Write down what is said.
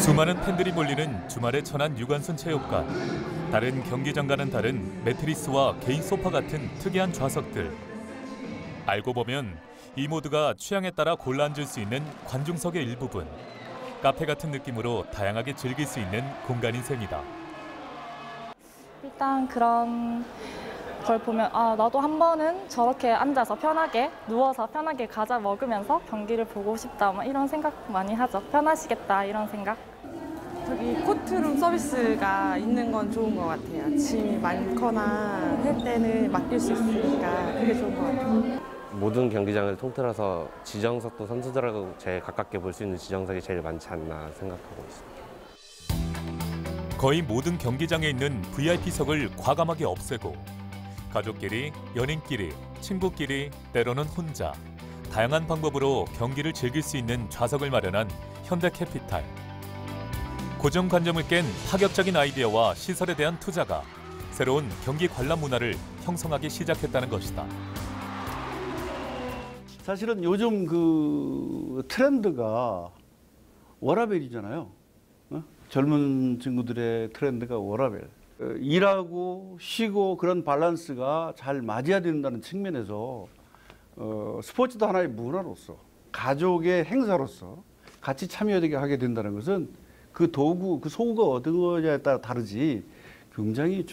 수많은 팬들이 몰리는 주말의 천안 유관순 체육관. 다른 경기장과는 다른 매트리스와 개인 소파 같은 특이한 좌석들. 알고 보면 이 모두가 취향에 따라 골라 앉을 수 있는 관중석의 일부분. 카페 같은 느낌으로 다양하게 즐길 수 있는 공간인 셈이다. 일단 그런 걸 보면 아 나도 한 번은 저렇게 앉아서 편하게 누워서 편하게 과자 먹으면서 경기를 보고 싶다 막 이런 생각 많이 하죠. 편하시겠다 이런 생각. 저기 코트룸 서비스가 있는 건 좋은 것 같아요. 짐이 많거나 할 때는 맡길 수 있으니까 그게 좋은 것 같아요. 모든 경기장을 통틀어서 지정석도 선수들하고 제일 가깝게 볼 수 있는 지정석이 제일 많지 않나 생각하고 있습니다. 거의 모든 경기장에 있는 VIP석을 과감하게 없애고 가족끼리, 연인끼리, 친구끼리, 때로는 혼자 다양한 방법으로 경기를 즐길 수 있는 좌석을 마련한 현대캐피탈. 고정관념을 깬 파격적인 아이디어와 시설에 대한 투자가 새로운 경기 관람 문화를 형성하기 시작했다는 것이다. 사실은 요즘 그 트렌드가 워라벨이잖아요. 어? 젊은 친구들의 트렌드가 워라벨. 어, 일하고 쉬고 그런 밸런스가 잘 맞아야 된다는 측면에서 어, 스포츠도 하나의 문화로서 가족의 행사로서 같이 참여되게 하게 된다는 것은 그 도구, 그 소구가 어떤 거냐에 따라 다르지? 굉장히